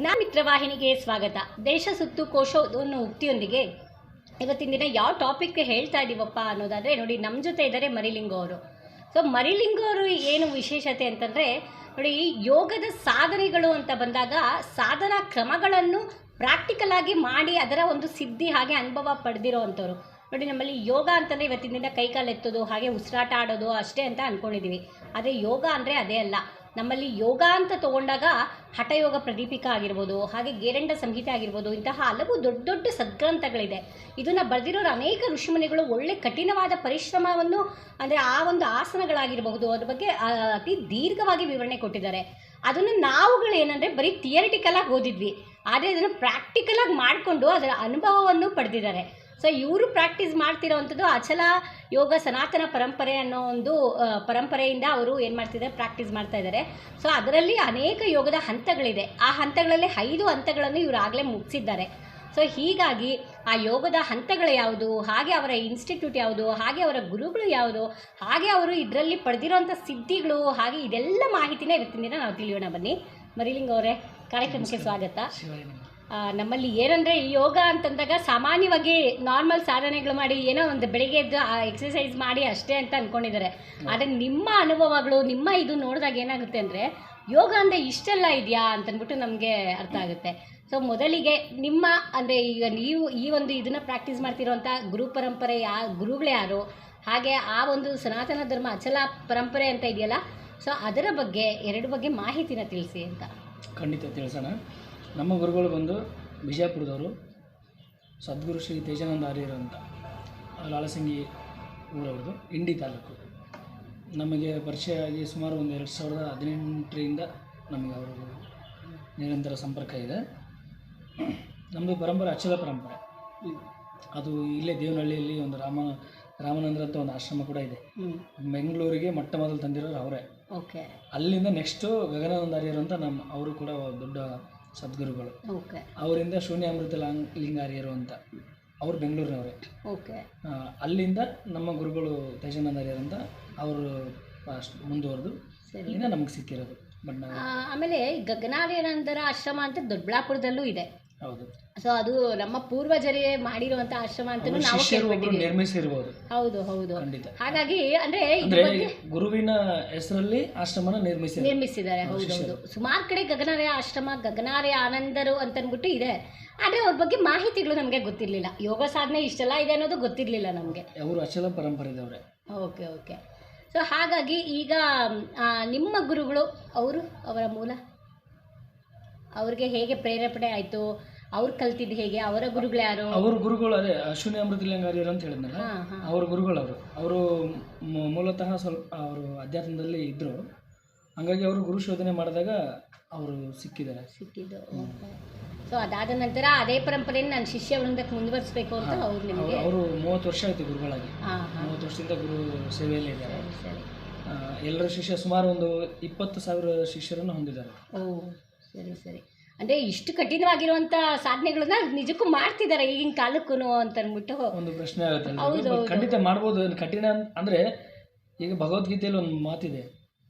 ಜ್ಞಾಮಿತ್ರ ವಾಹಿನಿಗೆ ಸ್ವಾಗತ. ದೇಶ ಸುತ್ತು ಕೋಶ ಉಕ್ತಿಯೊಂದಿಗೆ ಇವತ್ತಿನ ದಿನ ಯಾವ ಟಾಪಿಕ್ ಹೇಳ್ತಾ ಇದ್ದೀವಪ್ಪ ಅನ್ನೋದಾದರೆ ನೋಡಿ ನಮ್ಮ ಜೊತೆ ಇದ್ದಾರೆ ಮರಿಲಿಂಗ ಅವರು. ಸೊ ಮರಿಲಿಂಗ ಅವರು ಏನು ವಿಶೇಷತೆ ಅಂತಂದರೆ, ನೋಡಿ ಯೋಗದ ಸಾಧನೆಗಳು ಅಂತ ಬಂದಾಗ ಸಾಧನಾ ಕ್ರಮಗಳನ್ನು ಪ್ರಾಕ್ಟಿಕಲ್ ಆಗಿ ಮಾಡಿ ಅದರ ಒಂದು ಸಿದ್ಧಿ ಹಾಗೆ ಅನುಭವ ಪಡೆದಿರೋ ನೋಡಿ, ನಮ್ಮಲ್ಲಿ ಯೋಗ ಅಂತಂದರೆ ಇವತ್ತಿನ ದಿನ ಕೈಕಾಲು ಎತ್ತೋದು ಹಾಗೆ ಉಸಿರಾಟ ಆಡೋದು ಅಷ್ಟೇ ಅಂತ ಅಂದ್ಕೊಂಡಿದ್ದೀವಿ ಆದರೆ ಯೋಗ ಅಂದರೆ ಅದೇ ಅಲ್ಲ. ನಮ್ಮಲ್ಲಿ ಯೋಗ ಅಂತ ತಗೊಂಡಾಗ ಹಠಯೋಗ ಪ್ರದೀಪಿಕ ಆಗಿರ್ಬೋದು, ಹಾಗೆ ಗೇರಂಡ ಸಂಹಿತೆ ಆಗಿರ್ಬೋದು, ಇಂತಹ ಹಲವು ದೊಡ್ಡ ದೊಡ್ಡ ಸದ್ಗ್ರಂಥಗಳಿದೆ. ಇದನ್ನು ಬರೆದಿರೋರು ಅನೇಕ ಋಷಿಮುನಿಗಳು ಒಳ್ಳೆ ಕಠಿಣವಾದ ಪರಿಶ್ರಮವನ್ನು, ಅಂದರೆ ಆ ಒಂದು ಆಸನಗಳಾಗಿರಬಹುದು, ಅದ್ರ ಬಗ್ಗೆ ಅತಿ ದೀರ್ಘವಾಗಿ ವಿವರಣೆ ಕೊಟ್ಟಿದ್ದಾರೆ. ಅದನ್ನು ನಾವುಗಳು ಏನಂದರೆ ಬರೀ ಥಿಯರಿಟಿಕಲ್ ಆಗಿ ಓದಿದ್ವಿ. ಆದರೆ ಅದನ್ನು ಪ್ರಾಕ್ಟಿಕಲ್ ಆಗಿ ಮಾಡಿಕೊಂಡು ಅದರ ಅನುಭವವನ್ನು ಪಡೆದಿದ್ದಾರೆ. ಸೊ ಇವರು ಪ್ರಾಕ್ಟೀಸ್ ಮಾಡ್ತಿರೋವಂಥದ್ದು ಅಚಲ ಯೋಗ ಸನಾತನ ಪರಂಪರೆ ಅನ್ನೋ ಒಂದು ಪರಂಪರೆಯಿಂದ ಅವರು ಏನು ಮಾಡ್ತಿದ್ದಾರೆ ಪ್ರಾಕ್ಟೀಸ್ ಮಾಡ್ತಾ ಇದ್ದಾರೆ. ಸೊ ಅದರಲ್ಲಿ ಅನೇಕ ಯೋಗದ ಹಂತಗಳಿದೆ. ಆ ಹಂತಗಳಲ್ಲಿ ಐದು ಹಂತಗಳನ್ನು ಇವರು ಆಗಲೇ ಮುಗಿಸಿದ್ದಾರೆ. ಸೊ ಹೀಗಾಗಿ ಆ ಯೋಗದ ಹಂತಗಳು ಯಾವುದು ಹಾಗೆ ಅವರ ಇನ್ಸ್ಟಿಟ್ಯೂಟ್ ಯಾವುದು ಹಾಗೆ ಅವರ ಗುರುಗಳು ಯಾವುದು ಹಾಗೆ ಅವರು ಇದರಲ್ಲಿ ಪಡೆದಿರೋಂಥ ಸಿದ್ಧಿಗಳು ಹಾಗೆ ಇದೆಲ್ಲ ಮಾಹಿತಿನೇ ಇವತ್ತಿನ ದಿನ ನಾವು ತಿಳಿಯೋಣ ಬನ್ನಿ. ಮರಿಲಿಂಗ್ ಅವರೇ ಕಾರ್ಯಕ್ರಮಕ್ಕೆ ಸ್ವಾಗತ. ನಮ್ಮಲ್ಲಿ ಏನಂದರೆ ಯೋಗ ಅಂತಂದಾಗ ಸಾಮಾನ್ಯವಾಗಿ ನಾರ್ಮಲ್ ಸಾಧನೆಗಳು ಮಾಡಿ ಏನೋ ಒಂದು ಬೆಳಿಗ್ಗೆ ಎದ್ದು ಎಕ್ಸಸೈಸ್ ಮಾಡಿ ಅಷ್ಟೇ ಅಂತ ಅಂದ್ಕೊಂಡಿದ್ದಾರೆ ಆದರೆ ನಿಮ್ಮ ಅನುಭವಗಳು, ನಿಮ್ಮ ಇದು ನೋಡಿದಾಗ ಏನಾಗುತ್ತೆ ಅಂದರೆ ಯೋಗ ಅಂದರೆ ಇಷ್ಟೆಲ್ಲ ಇದೆಯಾ ಅಂತಂದ್ಬಿಟ್ಟು ನಮಗೆ ಅರ್ಥ ಆಗುತ್ತೆ. ಸೊ ಮೊದಲಿಗೆ ನಿಮ್ಮ ಅಂದರೆ ಈಗ ನೀವು ಈ ಒಂದು ಇದನ್ನು ಪ್ರಾಕ್ಟೀಸ್ ಮಾಡ್ತಿರೋಂಥ ಗುರು ಪರಂಪರೆ ಯಾ, ಗುರುಗಳು ಯಾರು? ಹಾಗೆ ಆ ಒಂದು ಸನಾತನ ಧರ್ಮ ಅಚಲ ಪರಂಪರೆ ಅಂತ ಇದೆಯಲ್ಲ ಸೊ ಅದರ ಬಗ್ಗೆ, ಎರಡು ಬಗ್ಗೆ ಮಾಹಿತಿನ ತಿಳಿಸಿ ಅಂತ. ಖಂಡಿತ ತಿಳಿಸೋಣ. ನಮ್ಮ ಗುರುಗಳು ಬಂದು ಬಿಜಾಪುರದವರು. ಸದ್ಗುರು ಶ್ರೀ ತೇಜಾನಂದ ಆರ್ಯರು ಅಂತ. ಲಾಳಸಂಗಿ ಊರವ್ರದ್ದು ಇಂಡಿ ತಾಲೂಕು. ನಮಗೆ ಪರಿಚಯ ಆಗಿ ಸುಮಾರು ಒಂದು ಎರಡು ಸಾವಿರದ ಹದಿನೆಂಟರಿಂದ ನಮಗೆ ಅವರು ನಿರಂತರ ಸಂಪರ್ಕ ಇದೆ. ನಮ್ಮದು ಪರಂಪರೆ ಅಚ್ಚಲ ಪರಂಪರೆ. ಅದು ಇಲ್ಲೇ ದೇವನಹಳ್ಳಿಯಲ್ಲಿ ಒಂದು ರಾಮ ರಾಮನಂದ್ರ ಅಂತ ಒಂದು ಆಶ್ರಮ ಕೂಡ ಇದೆ. ಬೆಂಗಳೂರಿಗೆ ಮೊಟ್ಟ ಮೊದಲು ತಂದಿರೋರು ಅವರೇ. ಓಕೆ. ಅಲ್ಲಿಂದ ನೆಕ್ಸ್ಟು ಗಗನಾನಂದಾರ್ಯರು ಅಂತ ನಮ್ಮ ಅವರು ಕೂಡ ದೊಡ್ಡ ಸದ್ಗುರುಗಳು. ಓಕೆ. ಅವರಿಂದ ಶೂನ್ಯಾಮೃತ ಲಾಂಗ್ ಲಿಂಗಾರ್ಯರು ಅಂತ. ಅವರು ಬೆಂಗಳೂರಿನವರೇ. ಓಕೆ. ಆ, ಅಲ್ಲಿಂದ ನಮ್ಮ ಗುರುಗಳು ತೇಜಾನಂದಾರ್ಯರು ಅಂತ ಅವರು ಮುಂದುವರೆದು. ಇಲ್ಲಿಂದ ನಮಗೆ ಸಿಕ್ಕಿರೋದು. ಬಟ್ ನಾವು ಆ, ಆಮೇಲೆ ಗಗನಾರ್ಯಾನಂದರ ಆಶ್ರಮ ಅಂತ ದೊಡ್ಡಬಳ್ಳಾಪುರದಲ್ಲೂ ಇದೆ. ಹೌದು. ಸೊ ಅದು ನಮ್ಮ ಪೂರ್ವಜರೇ ಮಾಡಿರುವಂತಹ ಆಶ್ರಮ ಅಂತ ನಾವು ಕೇಳ್ಪಟ್ಟಿದ್ದೀವಿ ನಿರ್ಮಿಸಿರ್ಬೋದು. ಹೌದು ಹೌದು. ಖಂಡಿತ. ಹಾಗಾಗಿ ಅಂದ್ರೆ ಇದ್ರ ಅಂದ್ರೆ ಬಗ್ಗೆ ಗುರುವಿನ ಹೆಸರಲ್ಲಿ ಆಶ್ರಮನ ನಿರ್ಮಿಸಿದ್ರು ನಿರ್ಮಿಸಿದ್ದಾರೆ ಹೌದು ಹೌದು ಸುಮಾರು ಕಡೆ ಗಗನಾರ್ಯ ಆಶ್ರಮ ಗಗನಾರ್ಯ ಆನಂದರು ಅಂತ ಅಂದ್ಬಿಟ್ಟು ಇದೆ. ಆದ್ರೆ ಅವ್ರ ಬಗ್ಗೆ ಮಾಹಿತಿಗಳು ನಮಗೆ ಗೊತ್ತಿರ್ಲಿಲ್ಲ. ಯೋಗ ಸಾಧನೆ ಇಷ್ಟೆಲ್ಲ ಇದೆ ಅನ್ನೋದು ಗೊತ್ತಿರ್ಲಿಲ್ಲ ನಮಗೆ. ಅವರು ಅಚಲ ಪರಂಪರೆದವರೇ. Okay okay. ಸೊ ಹಾಗಾಗಿ ಈಗ ಆ, ನಿಮ್ಮ ಗುರುಗಳು ಅವರು ಅವರ ಮೂಲ? ಅವ್ರಿಗೆ ಹೇಗೆ ಪ್ರೇರೇಪಣೆ ಆಯಿತು? ಅವ್ರು ಕಲ್ತಿದ್ದು ಹೇಗೆ? ಅವರ ಗುರುಗಳು ಯಾರು? ಅವ್ರ ಗುರುಗಳು ಅದೇ ಶೂನ್ಯಾಮೃತ ಲಿಂಗಾರ್ಯರು ಅಂತ ಹೇಳಿದ್ನಲ್ಲ? ಅವ್ರ ಗುರುಗಳು ಅವರು. ಮೂಲತಃ ಸ್ವಲ್ಪ ಅವರು ಅಧ್ಯಾತ್ಮದಲ್ಲಿ ಇದ್ದರು ಹಂಗಾಗಿ ಅವರು ಗುರು ಶೋಧನೆ ಮಾಡಿದಾಗ ಅವರು ಸಿಕ್ಕಿದ್ದಾರೆ. ಸಿಕ್ಕಿದ್ದು ಸೊ ಅದಾದ ನಂತರ ಅದೇ ಪರಂಪರೆಯನ್ನು ನಾನು ಶಿಷ್ಯ ವೃಂದಕ್ಕೆ ಮುಂದುವರಿಸಬೇಕು ಅಂತ ಅವ್ರು ನಿಮಗೆ ಅವರು ಮೂವತ್ತು ವರ್ಷ ಆಯಿತು ಗುರುಗಳಾಗಿ. ಮೂವತ್ತು ವರ್ಷದಿಂದ ಗುರು ಸೇವೆಯಲ್ಲಿ ಇದ್ದಾರೆ. ಎಲ್ಲರ ಶಿಷ್ಯ ಸುಮಾರು ಒಂದು ಇಪ್ಪತ್ತು ಸಾವಿರ ಶಿಷ್ಯರನ್ನು ಹೊಂದಿದ್ದಾರೆ. ಓ ಸರಿ ಸರಿ. ಅಂದರೆ ಇಷ್ಟು ಕಠಿಣವಾಗಿರುವಂಥ ಸಾಧನೆಗಳನ್ನ ನಿಜಕ್ಕೂ ಮಾಡ್ತಿದ್ದಾರೆ ಈಗಿನ ಕಾಲಕ್ಕೂ ಅಂತ ಅಂದ್ಬಿಟ್ಟು ಒಂದು ಪ್ರಶ್ನೆ ಆಗುತ್ತೆ. ಖಂಡಿತ ಮಾಡ್ಬೋದು ಕಠಿಣ ಅಂದರೆ ಅಂದ್ರೆ ಈಗ ಭಗವದ್ಗೀತೆಯಲ್ಲಿ ಒಂದು ಮಾತಿದೆ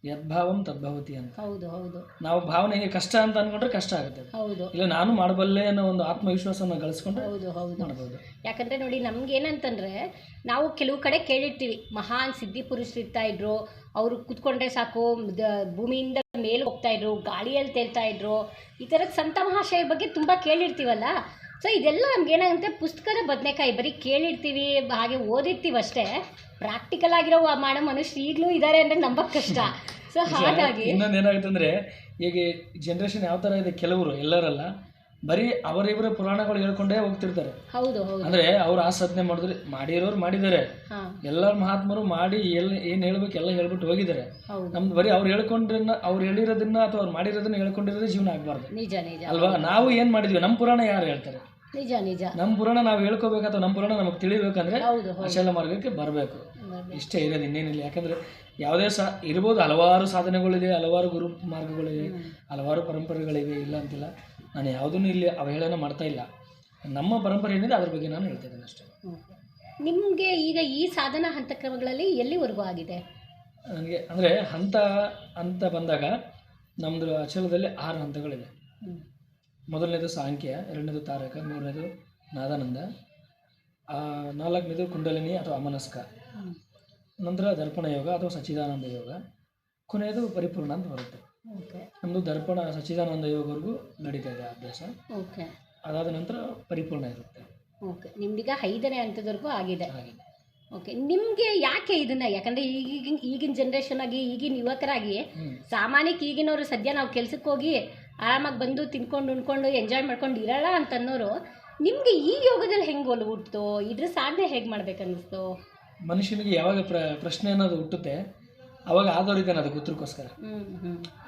ಯದ್ಭಾವಂ ತದ್ಭವತಿ ಅಂತ. ಹೌದು ಹೌದು. ನಾವು ಭಾವನೆ ಹೇಗೆ ಕಷ್ಟ ಅಂತ ಅನ್ಕೊಂಡ್ರೆ ಕಷ್ಟ ಆಗುತ್ತೆ ಹೌದು. ಇಲ್ಲ ನಾನು ಮಾಡಬಲ್ಲೆ ಅನ್ನೋ ಒಂದು ಆತ್ಮವಿಶ್ವಾಸವನ್ನು ಗಳಿಸ್ಕೊಂಡು ಹೌದು ಹೌದು. ಮಾಡ್ಬೋದು. ಯಾಕಂದ್ರೆ ನೋಡಿ ನಮ್ಗೆ ಏನಂತಂದ್ರೆ ನಾವು ಕೆಲವು ಕಡೆ ಕೇಳಿರ್ತೀವಿ ಮಹಾನ್ ಸಿದ್ಧಿ ಪುರುಷರು ಇರ್ತಾ ಇದ್ರು ಅವರು ಕೂತ್ಕೊಂಡ್ರೆ ಸಾಕು ಭೂಮಿಯಿಂದ ಮೇಲೆ ಹೋಗ್ತಾ ಇದ್ರು ಗಾಳಿಯಲ್ಲಿ ತೇಲ್ತಾ ಇದ್ರು ಈ ಥರದ ಸಂತ ಮಹಾಶಯ ಬಗ್ಗೆ ತುಂಬ ಕೇಳಿರ್ತೀವಲ್ಲ? ಸೊ ಇದೆಲ್ಲ ನಮ್ಗೆ ಏನಾಗುತ್ತೆ ಪುಸ್ತಕದ ಬದನೆಕಾಯಿ ಬರೀ ಕೇಳಿರ್ತೀವಿ ಹಾಗೆ ಓದಿರ್ತೀವಿ ಅಷ್ಟೇ. ಪ್ರಾಕ್ಟಿಕಲ್ ಆಗಿರೋ ಮಾಡೋ ಮನುಷ್ಯರು ಈಗಲೂ ಇದ್ದಾರೆ ಅಂದರೆ ನಂಬಕ್ಕೆ ಕಷ್ಟ. ಸೊ ಹಾಗಾಗಿ ಇನ್ನೊಂದು ಏನಾಗುತ್ತೆ ಅಂದರೆ ಈಗ ಜನ್ರೇಷನ್ ಯಾವ ತರ ಇದೆ ಕೆಲವರು ಎಲ್ಲರಲ್ಲ ಬರೀ ಅವರಿವರ ಪುರಾಣಗಳು ಹೇಳ್ಕೊಂಡೇ ಹೋಗ್ತಿರ್ತಾರೆ. ಹೌದು ಹೌದು. ಅಂದ್ರೆ ಅವ್ರು ಆ ಸಾಧನೆ ಮಾಡಿದ್ರೆ ಮಾಡಿರೋರು ಮಾಡಿದ್ದಾರೆ. ಎಲ್ಲರ ಎಲ್ಲ ಮಹಾತ್ಮರು ಮಾಡಿ ಎಲ್ಲ ಏನ್ ಹೇಳ್ಬೇಕು ಎಲ್ಲ ಹೇಳ್ಬಿಟ್ಟು ಹೋಗಿದ್ದಾರೆ. ನಮ್ದು ಬರೀ ಅವ್ರು ಹೇಳ್ಕೊಂಡ್ರನ್ನ ಅವ್ರು ಹೇಳಿರೋದನ್ನ ಅಥವಾ ಅವ್ರು ಮಾಡಿರೋದನ್ನ ಹೇಳ್ಕೊಂಡಿರೋದೇ ಜೀವನ ಆಗ್ಬಾರ್ದು. ನಿಜ ನಿಜ. ಅಲ್ವಾ? ನಾವು ಏನ್ ಮಾಡಿದ್ವಿ? ನಮ್ಮ ಪುರಾಣ ಯಾರು ಹೇಳ್ತಾರೆ? ನಿಜ ನಿಜ. ನಮ್ಮ ಪುರಾಣ ನಾವು ಹೇಳ್ಕೋಬೇಕು ಅಥವಾ ನಮ್ಮ ಪುರಾಣ ನಮಗೆ ತಿಳಿಬೇಕಂದ್ರೆ ಅಶಲ ಮಾರ್ಗಕ್ಕೆ ಬರಬೇಕು. ಬರ್ಬೇಕು. ಇಷ್ಟೇ ಇರೋದು ಇನ್ನೇನಿಲ್ಲ. ಯಾಕಂದ್ರೆ ಯಾವುದೇ ಸಾ ಇರ್ಬೋದು ಹಲವಾರು ಸಾಧನೆಗಳಿದೆ ಹಲವಾರು ಗುರು ಮಾರ್ಗಗಳಿವೆ ಹಲವಾರು ಪರಂಪರೆಗಳಿವೆ ಇಲ್ಲ ಅಂತಿಲ್ಲ. ನಾನು ಯಾವುದನ್ನು ಇಲ್ಲಿ ಅವಹೇಳನ ಮಾಡ್ತಾ ಇಲ್ಲ. ನಮ್ಮ ಪರಂಪರೆ ಏನಿದೆ ಅದ್ರ ಬಗ್ಗೆ ನಾನು ಹೇಳ್ತಾ ಇದ್ದೇನೆ ಅಷ್ಟೇ. ನಿಮಗೆ ಈಗ ಈ ಸಾಧನಾ ಹಂತಕ್ರಮಗಳಲ್ಲಿ ಎಲ್ಲಿವರೆಗೂ ಆಗಿದೆ? ನನಗೆ ಅಂದರೆ ಹಂತ ಅಂತ ಬಂದಾಗ ನಮ್ಮದು ಅಚಲದಲ್ಲಿ ಆರು ಹಂತಗಳಿದೆ ಹ್ಮ್. ಮೊದಲನೇದು ಸಾಂಖ್ಯ ಎರಡನೇದು ತಾರಕ ಮೂರನೇದು ನಾದಾನಂದ ನಾಲ್ಕನೇದು ಕುಂಡಲಿನಿ ಅಥವಾ ಅಮನಸ್ಕ. ನಂತರ ದರ್ಪಣ ಯೋಗ ಅಥವಾ ಸಚ್ಚಿದಾನಂದ ಯೋಗ. ಕೊನೆಯದು ಪರಿಪೂರ್ಣ ಅಂತ ಬರುತ್ತೆ. ಓಕೆ. ನಮ್ಮದು ದರ್ಪಣ ಸಚ್ಚಿದಾನಂದ ಯೋಗವರೆಗೂ ನಡೀತಾ ಇದೆ ಅಭ್ಯಾಸ. ಓಕೆ. ಅದಾದ ನಂತರ ಪರಿಪೂರ್ಣ ಇರುತ್ತೆ. ಓಕೆ. ನಿಮ್ದೀಗ ಐದನೇ ಹಂತದವರೆಗೂ ಆಗಿದೆ. ಹಾಗೆ ಓಕೆ. ನಿಮಗೆ ಯಾಕೆ ಇದನ್ನ ಯಾಕಂದ್ರೆ ಈಗಿನ ಈಗಿನ ಜನ್ರೇಷನ್ ಆಗಿ ಈಗಿನ ಯುವಕರಾಗಿ. ಸಾಮಾನ್ಯಕ್ಕೆ ಈಗಿನವರು ಸದ್ಯ ನಾವು ಕೆಲ್ಸಕ್ಕೆ ಹೋಗಿ ಆರಾಮಾಗಿ ಬಂದು ತಿನ್ಕೊಂಡು ಉಣ್ಕೊಂಡು ಎಂಜಾಯ್ ಮಾಡ್ಕೊಂಡು ಇರೋಲ್ಲ ಅಂತ ಅನ್ನೋರು ನಿಮಗೆ ಈ ಯೋಗದಲ್ಲಿ ಹೆಂಗೆ ಒಲವು ಹುಟ್ಟಿತು ಇದ್ರ ಸಾಧನೆ ಹೇಗೆ ಮಾಡ್ಬೇಕನ್ನಿಸ್ತು? ಮನುಷ್ಯನಿಗೆ ಯಾವಾಗ ಪ್ರ ಪ್ರಶ್ನೆ ಅನ್ನೋದು ಹುಟ್ಟುತ್ತೆ ಅವಾಗ ಆದವರಿದ್ದಾನೆ ಅದಕ್ಕೆ ಉತ್ತರಕ್ಕೋಸ್ಕರ.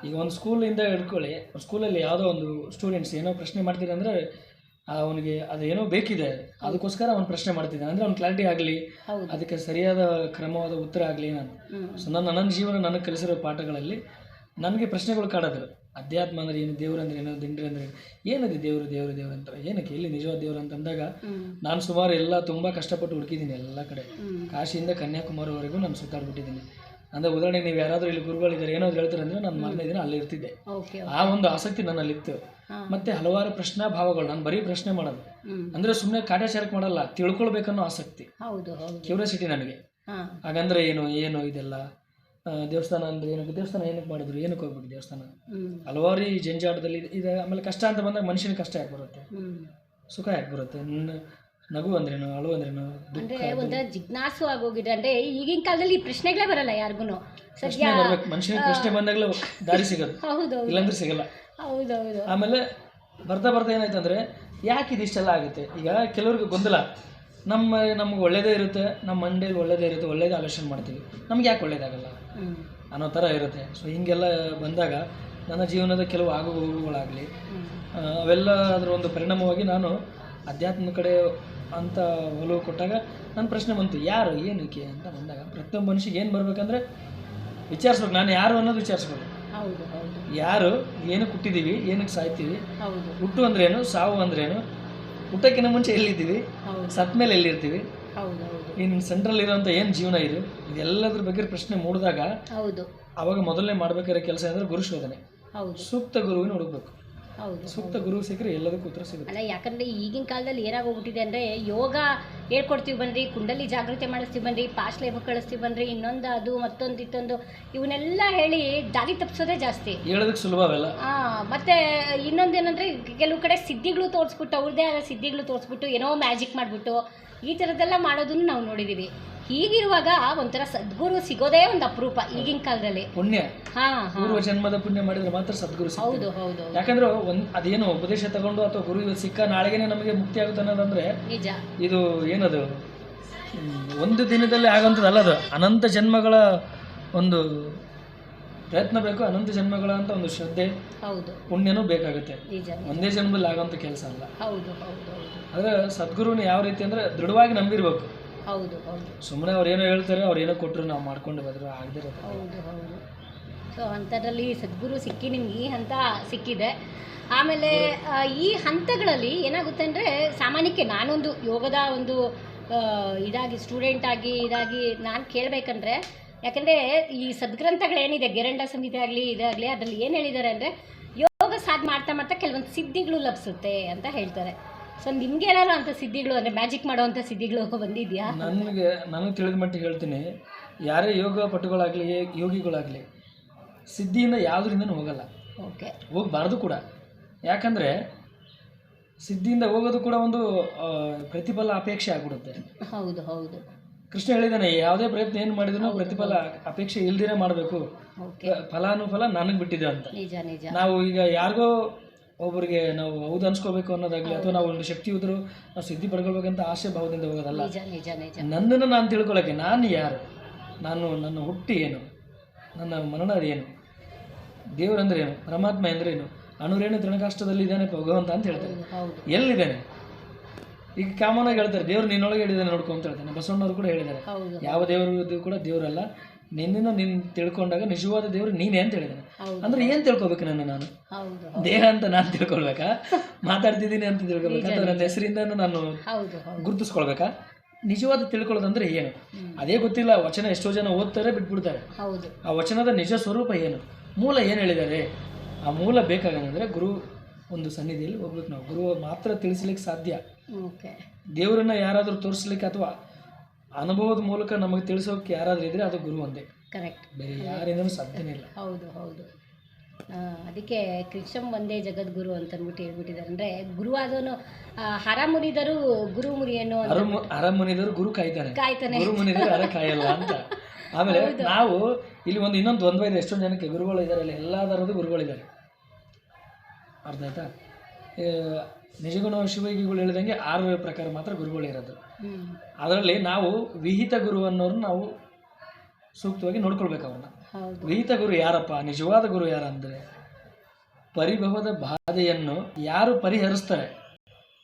ಈಗ ಒಂದು ಸ್ಕೂಲಿಂದ ಹಿಡ್ಕೊಳ್ಳಿ ಸ್ಕೂಲಲ್ಲಿ ಯಾವುದೋ ಒಂದು ಸ್ಟೂಡೆಂಟ್ಸ್ ಏನೋ ಪ್ರಶ್ನೆ ಮಾಡ್ತೀರಿ ಅಂದರೆ ಅವನಿಗೆ ಅದು ಏನೋ ಬೇಕಿದೆ ಅದಕ್ಕೋಸ್ಕರ ಅವ್ನು ಪ್ರಶ್ನೆ ಮಾಡ್ತಿದ್ದಾನೆ ಅಂದರೆ ಅವ್ನು ಕ್ಲಾರಿಟಿ ಆಗಲಿ ಅದಕ್ಕೆ ಸರಿಯಾದ ಕ್ರಮವಾದ ಉತ್ತರ ಆಗಲಿ ನಾನು ಸೊ ನನ್ನ ನನ್ನ ಜೀವನ ನನಗೆ ಕಲಿಸಿರೋ ಪಾಠಗಳಲ್ಲಿ ನನಗೆ ಪ್ರಶ್ನೆಗಳು ಕಾಡೋದು ಅಧ್ಯಾತ್ಮ ಅಂದ್ರೆ ಏನು ದೇವ್ರು ಅಂದ್ರೆ ಏನೋ ದಿಂಡ್ರಿ ಅಂದ್ರೆ ಏನು ಏನಿದೆ ದೇವರು ದೇವರು ದೇವರು ಅಂತ. ಏನಕ್ಕೆ? ಎಲ್ಲಿ ನಿಜವಾದ ದೇವರು ಅಂತ ಅಂದಾಗ ನಾನು ಸುಮಾರು ಎಲ್ಲ ತುಂಬ ಕಷ್ಟಪಟ್ಟು ಹುಡುಕಿದ್ದೀನಿ ಎಲ್ಲ ಕಡೆ. ಕಾಶಿಯಿಂದ ಕನ್ಯಾಕುಮಾರಿವರೆಗೂ ನಾನು ಸುತ್ತಾಡ್ಬಿಟ್ಟಿದ್ದೀನಿ. ಅಂದರೆ ಉದಾಹರಣೆಗೆ ನೀವು ಯಾರಾದರೂ ಇಲ್ಲಿ ಗುರುಗಳಿದ್ದಾರೆ ಏನಾದ್ರು ಹೇಳ್ತಾರೆ ಅಂದ್ರೆ ನಾನು ಮಾರನೇ ದಿನ ಅಲ್ಲಿ ಇರ್ತಿದ್ದೆ. ಆ ಒಂದು ಆಸಕ್ತಿ ನನ್ನಲ್ಲಿತ್ತು. ಅಲ್ಲಿತ್ತು ಮತ್ತೆ ಹಲವಾರು ಪ್ರಶ್ನಾ ಭಾವಗಳು ನಾನು ಬರೀ ಪ್ರಶ್ನೆ ಮಾಡೋದು. ಅಂದ್ರೆ ಸುಮ್ಮನೆ ಕಾಟಾಚಾರಕ್ಕೆ ಮಾಡಲ್ಲ ತಿಳ್ಕೊಳ್ಬೇಕನ್ನೋ ಆಸಕ್ತಿ. ಕ್ಯೂರಿಯಾಸಿಟಿ ನನಗೆ. ಹಾಗಂದ್ರೆ ಏನು ಏನು ಇದೆಲ್ಲ? ದೇವಸ್ಥಾನ ಅಂದ್ರೆ ಏನಕ್ಕೆ ದೇವಸ್ಥಾನ ಏನಕ್ಕೆ ಮಾಡಿದ್ರು? ಏನಕ್ಕೆ ಹೋಗ್ಬೇಕು ದೇವಸ್ಥಾನ? ಹಲವಾರು ಈ ಜಂಜಾಟದಲ್ಲಿ ಇದೆ- ಆಮೇಲೆ ಕಷ್ಟ ಅಂತ ಬಂದಾಗ ಮನುಷ್ಯನಿಗೆ ಕಷ್ಟ ಯಾಕೆ ಬರುತ್ತೆ? ಸುಖ ಯಾಕೆ ಬರುತ್ತೆ? ನಗು ಅಂದ್ರೇನು ಅಳು ಅಂದ್ರೇನು ದುಃಖ ಅಂದ್ರೆ ಒಂಥರ ಜಿಜ್ಞಾಸು ಆಗೋಗಿದೆ. ಅಂದ್ರೆ ಈಗಿನ ಕಾಲದಲ್ಲಿ ಈ ಪ್ರಶ್ನೆಗಳೇ ಬರಲ್ಲ ಯಾರಿಗೂ ಸದ್ಯ ಪ್ರಶ್ನೆ ಬರ್ಬೇಕು. ಮನುಷ್ಯನಿಗೆ ಪ್ರಶ್ನೆ ಬಂದಾಗಲೇ ದಾರಿ ಸಿಗೋದು. ಹೌದು ಇಲ್ಲಾಂದ್ರೆ ಸಿಗಲ್ಲ. ಹೌದೌದು. ಆಮೇಲೆ ಬರ್ತಾ ಬರ್ತಾ ಏನಾಯ್ತು ಅಂದರೆ ಯಾಕೆ ಇದಿಷ್ಟೆಲ್ಲ ಆಗುತ್ತೆ? ಈಗ ಕೆಲವ್ರಿಗೆ ಗೊಂದಲ. ನಮ್ಮ ನಮ್ಗೆ ಒಳ್ಳೇದೇ ಇರುತ್ತೆ ನಮ್ಮ ಮಂಡೇಲಿ ಒಳ್ಳೇದೇ ಇರುತ್ತೆ ಒಳ್ಳೇದೇ ಆಲೋಚನೆ ಮಾಡ್ತೀವಿ. ನಮ್ಗೆ ಯಾಕೆ ಒಳ್ಳೇದಾಗಲ್ಲ? ಹ್ಮ್. ಅನ್ನೋ ಥರ ಇರುತ್ತೆ. ಸೊ ಹಿಂಗೆಲ್ಲ ಬಂದಾಗ ನನ್ನ ಜೀವನದ ಕೆಲವು ಆಗು ಹೋಗುಗಳಾಗಲಿ ಹ್ಮ್ ಅವೆಲ್ಲ ಅದರ ಒಂದು ಪರಿಣಾಮವಾಗಿ ನಾನು ಅಧ್ಯಾತ್ಮ ಕಡೆ ಅಂತ ಒಲವು ಕೊಟ್ಟಾಗ ನನ್ನ ಪ್ರಶ್ನೆ ಬಂತು ಯಾರು ಏನಕ್ಕೆ ಅಂತ ಬಂದಾಗ ಪ್ರತಿಯೊಬ್ಬ ಮನುಷ್ಯಗೆ ಏನು ಬರಬೇಕಂದ್ರೆ ವಿಚಾರಿಸ್ಬೇಕು. ನಾನು ಯಾರು ಅನ್ನೋದು ವಿಚಾರಿಸ್ಬೇಕು. ಯಾರು ಏನಕ್ಕೆ ಹುಟ್ಟಿದ್ದೀವಿ ಏನಕ್ಕೆ ಸಾಯ್ತೀವಿ ಹುಟ್ಟು ಅಂದ್ರೇನು ಸಾವು ಅಂದ್ರೇನು ಹುಟ್ಟಕ್ಕಿಂತ ಮುಂಚೆ ಎಲ್ಲಿದ್ದೀವಿ ಸತ್ಮೇಲೆ ಸತ್ ಮೇಲೆ ಎಲ್ಲಿರ್ತೀವಿ ಇನ್ನು ಸೆಂಟ್ರಲ್ ಇರೋಂಥ ಏನು ಜೀವನ ಇದು ಇದೆಲ್ಲದ್ರ ಬಗ್ಗೆ ಪ್ರಶ್ನೆ ಮೂಡಿದಾಗ ಹೌದು. ಅವಾಗ ಮೊದಲನೇ ಮಾಡ್ಬೇಕಾಗಿರೋ ಕೆಲಸ ಅಂದರೆ ಗುರು ಶೋಧನೆ. ಸೂಕ್ತ ಗುರುವಿನ ಹುಡುಕ್ಬೇಕು. ಸೂಕ್ತ ಗುರು ಸಿಕ್ಕರೆ ಎಲ್ಲದಕ್ಕೂ ಉತ್ತರ ಸಿಗುತ್ತೆ. ಅಲ್ಲ ಯಾಕಂದ್ರೆ ಈಗಿನ ಕಾಲದಲ್ಲಿ ಏನಾಗೋಗ್ಬಿಟ್ಟಿದೆ ಅಂದ್ರೆ ಯೋಗ ಹೇಳ್ಕೊಡ್ತೀವಿ ಬನ್ರಿ ಕುಂಡಲಿ ಜಾಗೃತಿ ಮಾಡಿಸ್ತೀವಿ ಬನ್ರಿ ಪಾಸ್ಟ್ ಕಳಿಸ್ತೀವಿ ಬನ್ರಿ ಇನ್ನೊಂದು ಅದು ಮತ್ತೊಂದು ಇತ್ತೊಂದು ಇವನ್ನೆಲ್ಲ ಹೇಳಿ ದಾರಿ ತಪ್ಪಿಸೋದೇ ಜಾಸ್ತಿ. ಹೇಳೋದಕ್ಕೆ ಸುಲಭ ಅವೆಲ್ಲ. ಮತ್ತೆ ಇನ್ನೊಂದೇನಂದ್ರೆ ಕೆಲವು ಕಡೆ ಸಿದ್ಧಿಗಳು ತೋರಿಸ್ಬಿಟ್ಟು ಅವ್ರದ್ದೇ ಆದ ಸಿದ್ಧಿಗಳು ತೋರಿಸ್ಬಿಟ್ಟು ಏನೋ ಮ್ಯಾಜಿಕ್ ಮಾಡಿಬಿಟ್ಟು ಈ ಥರದ್ದೆಲ್ಲ ಮಾಡೋದನ್ನು ನಾವು ನೋಡಿದ್ದೀವಿ ಹೀಗಿರುವಾಗ ಒಂಥರ ಸದ್ಗುರು ಸಿಗೋದೇ ಒಂದು ಅಪರೂಪ ಈಗಿನ ಕಾಲದಲ್ಲಿ. ಪುಣ್ಯ. ಹಾ ಹಾ. ಪೂರ್ವ ಜನ್ಮದ ಪುಣ್ಯ ಮಾಡಿದ್ರೆ ಮಾತ್ರ ಸದ್ಗುರು. ಹೌದು ಹೌದು. ಯಾಕಂದ್ರೆ ಒಂದ್ ಅದೇನು ಉಪದೇಶ ತಗೊಂಡು ಅಥವಾ ಗುರು ಇವತ್ತು ಸಿಕ್ಕ ನಾಳೆಗೇನೆ ನಮಗೆ ಮುಕ್ತಿ ಆಗುತ್ತೆ ಅನ್ನೋದಂದ್ರೆ ನಿಜ. ಇದು ಏನದು? ಹ್ಮ್, ಒಂದು ದಿನದಲ್ಲಿ ಅಲ್ಲ ಅದು. ಅನಂತ ಜನ್ಮಗಳ ಒಂದು ಪ್ರಯತ್ನ ಬೇಕು ಅನಂತ ಜನ್ಮಗಳ ಅಂತ ಒಂದು ಶ್ರದ್ಧೆ ಹೌದು. ಪುಣ್ಯನೂ ಬೇಕಾಗುತ್ತೆ. ನಿಜ. ಒಂದೇ ಜನ್ಮದಲ್ಲಿ ಆಗೋಂಥ ಕೆಲಸ ಅಲ್ಲ. ಹೌದು ಹೌದು ಹೌದು. ಆದರೆ ಸದ್ಗುರುನ ಯಾವ ರೀತಿ ಅಂದ್ರೆ ದೃಢವಾಗಿ ನಂಬಿರ್ಬೇಕು. ಹೌದು ಹೌದು. ಸುಮ್ಮನೆ ಅವ್ರು ಏನೋ ಹೇಳ್ತಾರೆ ಅವ್ರು ಏನೋ ಕೊಟ್ಟರು ನಾವು ಮಾಡ್ಕೊಂಡು ಬಂದ್ರೆ ಆಗದೆ ಇರುತ್ತೆ ಹೌದು ಹೌದು. ಸೊ ಅಂಥದ್ರಲ್ಲಿ ಸದ್ಗುರು ಸಿಕ್ಕಿ ನಿಮ್ಗೆ ಈ ಹಂತ ಸಿಕ್ಕಿದೆ. ಆಮೇಲೆ ಆ, ಈ ಹಂತಗಳಲ್ಲಿ ಏನಾಗುತ್ತೆ ಅಂದರೆ ಸಾಮಾನ್ಯಕ್ಕೆ ನಾನೊಂದು ಯೋಗದ ಒಂದು ಆ, ಇದಾಗಿ ಸ್ಟೂಡೆಂಟ್ ಆಗಿ ಇದಾಗಿ ನಾನು ಕೇಳಬೇಕಂದ್ರೆ ಯಾಕಂದರೆ ಈ ಸದ್ಗ್ರಂಥಗಳೇನಿದೆ ಗೆರಂಡ ಸಂಹಿತೆ ಆಗಲಿ ಇದಾಗಲಿ ಅದರಲ್ಲಿ ಏನು ಹೇಳಿದ್ದಾರೆ ಅಂದರೆ ಯೋಗ ಸಾಧನೆ ಮಾಡ್ತಾ ಮಾಡ್ತಾ ಕೆಲವೊಂದು ಸಿದ್ಧಿಗಳು ಲಭಿಸುತ್ತೆ ಅಂತ ಹೇಳ್ತಾರೆ. ಸೊ ನಿಮ್ಗೆ ಏನಾದ್ರು ಅಂತ ಸಿದ್ಧಿಗಳು ಅಂದರೆ ಮ್ಯಾಜಿಕ್ ಮಾಡುವಂಥ ಸಿದ್ಧಿಗಳು ಬಂದಿದ್ಯಾ? ನನಗೆ ನನಗೆ ತಿಳಿದ ಮಟ್ಟಿಗೆ ಹೇಳ್ತೀನಿ. ಯಾರೇ ಯೋಗ ಪಟುಗಳಾಗಲಿ ಯೋಗಿಗಳಾಗಲಿ ಸಿದ್ಧಿಯಿಂದ ಯಾವುದರಿಂದನೂ ಹೋಗಲ್ಲ. ಓಕೆ ಹೋಗಬಾರ್ದು ಕೂಡ. ಯಾಕಂದರೆ ಸಿದ್ಧಿಯಿಂದ ಹೋಗೋದು ಕೂಡ ಒಂದು ಆ, ಪ್ರತಿಫಲ ಅಪೇಕ್ಷೆ ಆಗ್ಬಿಡುತ್ತೆ. ಹೌದು ಹೌದು. ಕೃಷ್ಣ ಹೇಳಿದಾನೆ ಯಾವುದೇ ಪ್ರಯತ್ನ ಏನು ಮಾಡಿದ್ರು ಪ್ರತಿಫಲ ಅಪೇಕ್ಷೆ ಇಲ್ದಿರೇ ಮಾಡಬೇಕು. ಓಕೆ ಫಲಾನುಫಲ ನನಗೆ ಬಿಟ್ಟಿದೆ ಅಂತ. ನಿಜ ನಿಜ. ನಾವು ಈಗ ಯಾರಿಗೋ ಒಬ್ಬರಿಗೆ ನಾವು ಹೌದು ಅನ್ಸ್ಕೋಬೇಕು ಅನ್ನೋದಾಗ್ಲಿ ಅಥವಾ ನಾವು ಒಂದು ಶಕ್ತಿ ಉದ್ರು ನಾವು ಸಿದ್ಧಿ ಪಡ್ಕೊಳ್ಬೇಕಂತ ಆಸೆ ಭಾವದಿಂದ ಹೋಗೋದಲ್ಲ. ನಿಜ ನಿಜ ನಿಜ. ನನ್ನನ್ನು ನಾನು ತಿಳ್ಕೊಳ್ಳೋಕ್ಕೆ ನಾನು ಯಾರು? ನಾನು ನನ್ನ ಹುಟ್ಟಿ ಏನು? ನನ್ನ ಮರಣ ಏನು? ದೇವರಂದ್ರೆ ಏನು? ಪರಮಾತ್ಮ ಅಂದ್ರೆ ಏನು? ಅಣುರೇಣು ತೃಣಕಾಷ್ಟದಲ್ಲಿ ಇದ್ದಾನೆ ಭಗವಂತ ಅಂತ ಹೇಳ್ತಾರೆ. ಹೌದು. ಎಲ್ಲಿದ್ದಾನೆ? ಈಗ ಕಾಮನ್ ಆಗಿ ಹೇಳ್ತಾರೆ ದೇವ್ರು ನಿನ್ನೊಳಗೆ ಹೇಳಿದ್ದಾನೆ ನೋಡ್ಕೊ ಅಂತ ಹೇಳ್ತಾನೆ ಬಸವಣ್ಣವ್ರು ಕೂಡ ಹೇಳಿದ್ದಾರೆ. ಹೌದು. ಯಾವ ದೇವರು ಕೂಡ ದೇವರಲ್ಲ ನಿನ್ನನ್ನು ನೀನು ತಿಳ್ಕೊಂಡಾಗ ನಿಜವಾದ ದೇವರು ನೀನೇ ಅಂತ ಹೇಳಿದಾನೆ. ಅಂದ್ರೆ ಏನು ತಿಳ್ಕೊಬೇಕು ನನ್ನ ನಾನು? ದೇಹ ಅಂತ ನಾನು ತಿಳ್ಕೊಳ್ಬೇಕಾ? ಮಾತಾಡ್ತಿದ್ದೀನಿ ಅಂತ ತಿಳ್ಕೊಬೇಕಾ ಅಥವಾ ನನ್ನ ಹೆಸರಿಂದ ನಾನು ಗುರುತಿಸ್ಕೊಳ್ಬೇಕಾ? ನಿಜವಾದ ತಿಳ್ಕೊಳ್ಳೋದಂದ್ರೆ ಏನು? ಅದೇ ಗೊತ್ತಿಲ್ಲ ವಚನ ಎಷ್ಟೋ ಜನ ಓದ್ತಾರೆ ಬಿಟ್ಬಿಡ್ತಾರೆ. ಆ ವಚನದ ನಿಜ ಸ್ವರೂಪ ಏನು? ಮೂಲ ಏನು ಹೇಳಿದ್ದಾರೆ? ಆ ಮೂಲ ಬೇಕಾಗಂದ್ರೆ ಗುರು ಒಂದು ಸನ್ನಿಧಿಯಲ್ಲಿ ಹೋಗ್ಬೇಕು ನಾವು. ಗುರು ಮಾತ್ರ ತಿಳಿಸ್ಲಿಕ್ಕೆ ಸಾಧ್ಯ. ದೇವರನ್ನ ಯಾರಾದರೂ ತೋರಿಸ್ಲಿಕ್ಕೆ ಅಥವಾ ಅನುಭವದ ಮೂಲಕ ನಮಗೆ ತಿಳಿಸೋಕೆ ಯಾರಾದರೂ ಇದ್ರೆ ಅದು ಗುರು ಒಂದೇ. ಕರೆಕ್ಟ್ ಬೇರೆ ಯಾರಿಂದನೂ ಸಾಧ್ಯನೇ ಇಲ್ಲ. ಹೌದು ಹೌದು. ಅದಕ್ಕೆ ಕೃಷ್ಣಂ ಒಂದೇ ಜಗದ್ಗುರು ಅಂತ ಅಂದ್ಬಿಟ್ಟು ಹೇಳ್ಬಿಟ್ಟಿದ್ದಾರೆ. ಅಂದರೆ ಗುರು ಆದವನು ಹರ ಮುನಿದರು ಗುರು ಮುರಿಯನ್ನು ಹರ ಮುನಿದರು ಗುರು ಕಾಯ್ತಾನೆ. ಕಾಯ್ತಾನೆ. ಗುರು ಮುನಿದರು ಹರ ಕಾಯಲ್ಲ ಅಂತ. ಆಮೇಲೆ ನಾವು ಇಲ್ಲಿ ಒಂದು ಇನ್ನೊಂದು ದ್ವಂದ್ವ ಇದೆ ಎಷ್ಟೊಂದು ಜನಕ್ಕೆ ಗುರುಗಳು ಇದ್ದಾರೆ ಅಲ್ಲಿ ಎಲ್ಲ ಥರದ ಗುರುಗಳಿದ್ದಾರೆ. ಅರ್ಥ ಆಯ್ತಾ? ನಿಜಗುಣ ಶಿವಗಿಗಳು ಹೇಳಿದಂಗೆ ಆರು ಪ್ರಕಾರ ಮಾತ್ರ ಗುರುಗಳು ಇರೋದು. ಅದರಲ್ಲಿ ನಾವು ವಿಹಿತ ಗುರು ಅನ್ನೋರು ನಾವು ಸೂಕ್ತವಾಗಿ ನೋಡ್ಕೊಳ್ಬೇಕು ಅವ್ರನ್ನ. ವಿಹಿತ ಗುರು ಯಾರಪ್ಪ? ನಿಜವಾದ ಗುರು ಯಾರಂದ್ರೆ ಪರಿಭವದ ಬಾಧೆಯನ್ನು ಯಾರು ಪರಿಹರಿಸ್ತಾರೆ?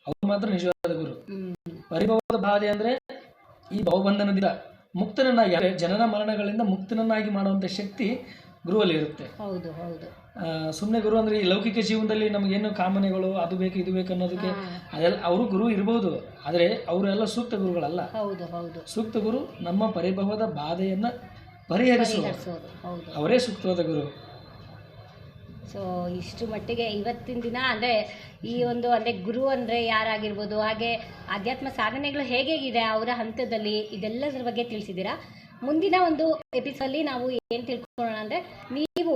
ಅವ್ರು ಮಾತ್ರ ನಿಜವಾದ ಗುರು. ಪರಿಭವದ ಬಾಧೆ ಅಂದ್ರೆ ಈ ಭವಬಂಧನದಿಂದ ಮುಕ್ತನನ್ನಾಗಿ ಯಾರು ಜನನ ಮರಣಗಳಿಂದ ಮುಕ್ತನನ್ನಾಗಿ ಮಾಡುವಂತ ಶಕ್ತಿ ಗುರುವಲ್ಲಿ ಇರುತ್ತೆ. ಹೌದು ಹೌದು. ಸುಮ್ಮನೆ ಗುರು ಅಂದ್ರೆ ಈ ಲೌಕಿಕ ಜೀವನದಲ್ಲಿ ನಮಗೇನು ಕಾಮನೆಗಳು ಅದು ಬೇಕು ಇದು ಬೇಕು ಅನ್ನೋದಕ್ಕೆ ಅದೆಲ್ಲ ಅವರು ಗುರು ಇರಬಹುದು ಆದರೆ ಅವರೆಲ್ಲ ಸೂಕ್ತ ಗುರುಗಳಲ್ಲ. ಹೌದು ಹೌದು. ಸೂಕ್ತ ಗುರು ನಮ್ಮ ಪರಿಭವದ ಬಾಧೆಯನ್ನ ಪರಿಹರಿಸುವ. ಹೌದು. ಅವರೇ ಸೂಕ್ತವಾದ ಗುರು. ಸೊ ಇಷ್ಟು ಮಟ್ಟಿಗೆ ಇವತ್ತಿನ ದಿನ ಅಂದರೆ ಈ ಒಂದು ಅಂದರೆ ಗುರು ಅಂದರೆ ಯಾರಾಗಿರ್ಬೋದು ಹಾಗೆ ಆಧ್ಯಾತ್ಮ ಸಾಧನೆಗಳು ಹೇಗೇಗಿದೆ ಅವರ ಹಂತದಲ್ಲಿ ಇದೆಲ್ಲದರ ಬಗ್ಗೆ ತಿಳಿಸಿದ್ದೀರಾ? ಮುಂದಿನ ಒಂದು ಎಪಿಸೋಡಲ್ಲಿ ನಾವು ಏನು ತಿಳ್ಕೊಳ್ಳೋಣ ಅಂದರೆ ನೀವು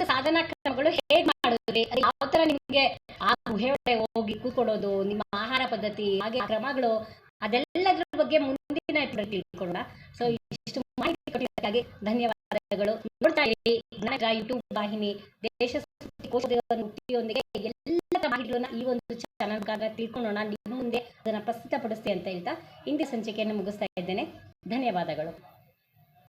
ಮಾಡಿರುವಂಥ ಸಾಧನಾ ಕ್ರಮಗಳು ಹೇಗೆ ಮಾಡಿದ್ರಿ? ಯಾವ ತರ ನಿಮ್ಗೆ ಆ ಗುಹೆ ಒಳಗೆ ಹೋಗಿ ಕೂತ್ಕೊಡೋದು ನಿಮ್ಮ ಆಹಾರ ಪದ್ಧತಿ, ಹಾಗೆ ಕ್ರಮಗಳು, ಅದೆಲ್ಲದರ ಬಗ್ಗೆ ಮುಂದಿನ ತಿಳ್ಕೊಳ್ಳೋಣ. ಸೊ ಇಷ್ಟು ಮಾಹಿತಿ ಕೊಟ್ಟಿದ್ದಕ್ಕಾಗಿ ಧನ್ಯವಾದಗಳು. ನೋಡ್ತಾ ಇರಿ ಜ್ಞಾನಗ ಯೂಟ್ಯೂಬ್ ವಾಹಿನಿ, ದೇಶ ಮುಕ್ತಿಯೊಂದಿಗೆ ಎಲ್ಲ ಮಾಹಿತಿಗಳನ್ನ ಈ ಒಂದು ಚಾನಲ್ ಮುಖಾಂತರ ತಿಳ್ಕೊಳ್ಳೋಣ. ನಿಮ್ಮ ಮುಂದೆ ಅದನ್ನು ಪ್ರಸ್ತುತಪಡಿಸ್ತೆ ಅಂತ ಹೇಳ್ತಾ, ಇಂದಿನ ಸಂಚಿಕೆಯನ್ನು ಮುಗಿಸ್ತಾ ಇದ್ದೇನೆ. ಧನ್ಯವಾದಗಳು.